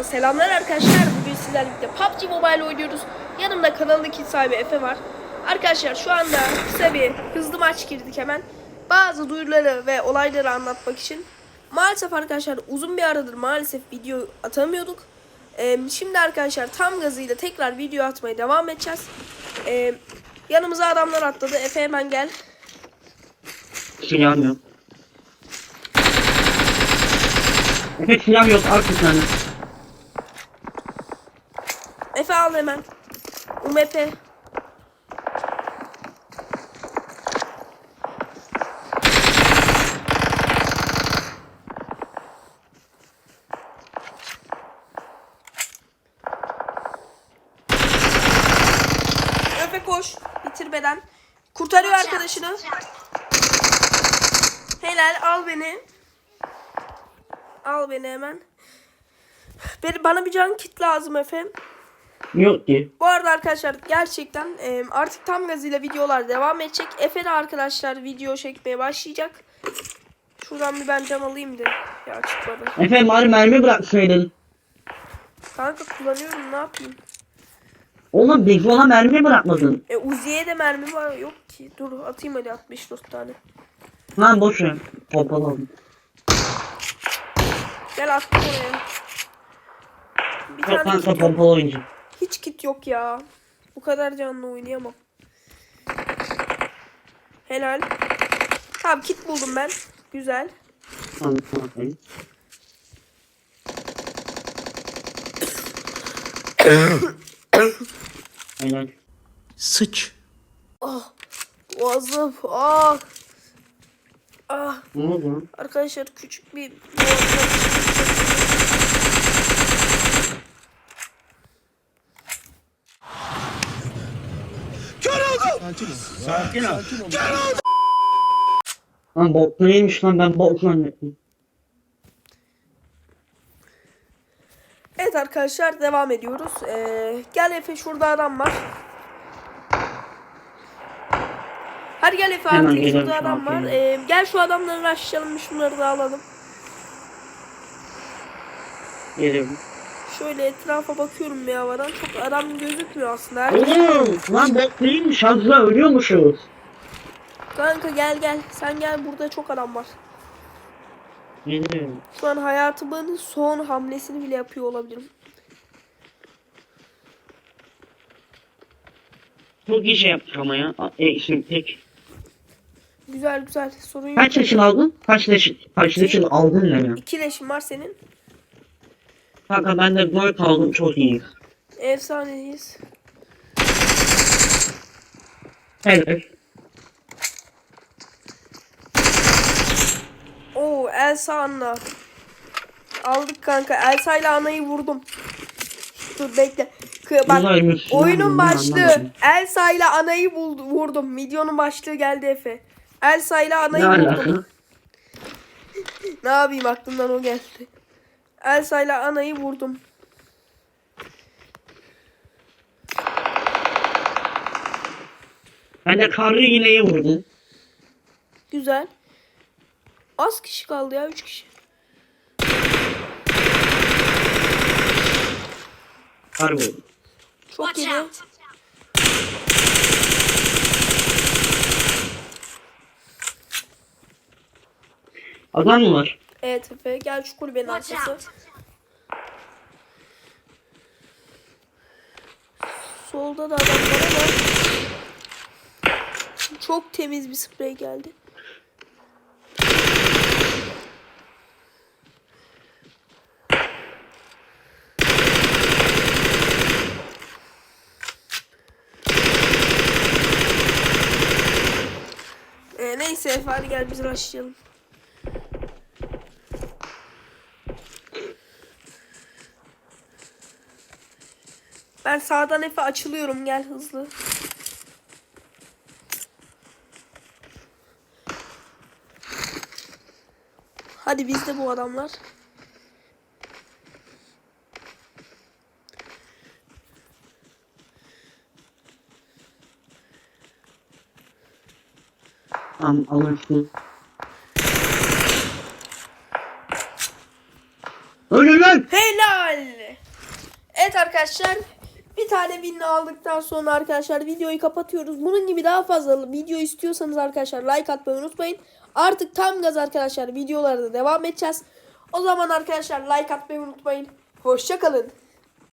Videodan selamlar arkadaşlar. Bugün sizlerle PUBG Mobile oynuyoruz. Yanımda kanalındaki sahibi Efe var. Arkadaşlar şu anda kısa bir hızlı maç girdik hemen. Bazı duyuruları ve olayları anlatmak için. Maalesef arkadaşlar uzun bir aradır maalesef video atamıyorduk. Ee, şimdi arkadaşlar tam gazıyla tekrar video atmaya devam edeceğiz. Ee, yanımıza adamlar atladı. Efe hemen gel. Silah yok. Efe silah yok artık tane. Efe al hemen. UMP. Efe koş. Bitirmeden. Kurtarıyor arkadaşını. Helal al beni. Al beni hemen. Beni, bana bir can kit lazım efendim. Yok ki. Bu arada arkadaşlar gerçekten e, artık tam gazıyla videolar devam edecek. Efe de arkadaşlar video çekmeye başlayacak. Şuradan bir ben cam alayım da. Ya çıkmadı. Efe bari mermi bıraksaydın. Kanka kullanıyorum ne yapayım. Oğlum Bigfon'a mermi bırakmadın. E Uzi'ye de mermi var yok ki. Dur atayım hadi 64 tane. Lan boş ver. Pompalı aldım. Gel attım oraya. Bir Çok tane yok. pompalı oyuncu. Hiç kit yok ya. Bu kadar canlı oynayamam. Helal. Tamam kit buldum ben. Güzel. Helal. Sıç. Ah. Boğazım. Ah. Ah. Ne oldu? Arkadaşlar küçük bir boğazım. Sakin ol. Lan bot neymiş lan ben bot zannettim. Evet arkadaşlar devam ediyoruz. Ee, gel Efe şurada adam var. Hadi gel Efe Hemen artık geliyorum şurada şu adam var. Ee, gel şu adamları aşağılayalım şunları da alalım. Geliyorum. Şöyle etrafa bakıyorum bir havadan. Çok adam gözükmüyor aslında. Oğlum lan bot değilmiş azra ölüyormuşuz. Kanka gel gel. Sen gel burada çok adam var. Geliyorum. Şu an hayatımın son hamlesini bile yapıyor olabilirim. Çok iyi şey yaptık ama ya. E, şimdi tek. Güzel güzel. Sorun yok. Kaç yaşın aldın? Kaç yaşın, kaç yaşın aldın ne ya? İki leşim var senin. Kanka ben de gol aldım çok iyi. Efsaneyiz. Helal. Oo Elsa Anna. Aldık kanka. Elsa ile Anna'yı vurdum. Dur bekle. Bak Güzelmiş. oyunun başlığı. Elsa ile Ana'yı buldu, vurdum. Videonun başlığı geldi Efe. Elsa ile Ne Ana'yı vurdum. Ne yapayım aklımdan o geldi. Elsa ile Ana'yı vurdum. Ben de karlı iğneyi vurdum. Güzel. Az kişi kaldı ya 3 kişi. Kar vurdum. Çok iyi. Adam mı var? Evet Efe gel şu kulübenin arkası. Solda da adam var ama çok temiz bir sprey geldi. Ee, neyse hadi gel biz başlayalım. Ben sağdan Efe açılıyorum gel hızlı. Hadi bizde bu adamlar. Tamam alırsın. Ölün lan. Helal. Evet arkadaşlar. Bir tane win aldıktan sonra arkadaşlar videoyu kapatıyoruz. Bunun gibi daha fazla video istiyorsanız arkadaşlar like atmayı unutmayın. Artık tam gaz arkadaşlar videolarda devam edeceğiz. O zaman arkadaşlar like atmayı unutmayın. Hoşçakalın.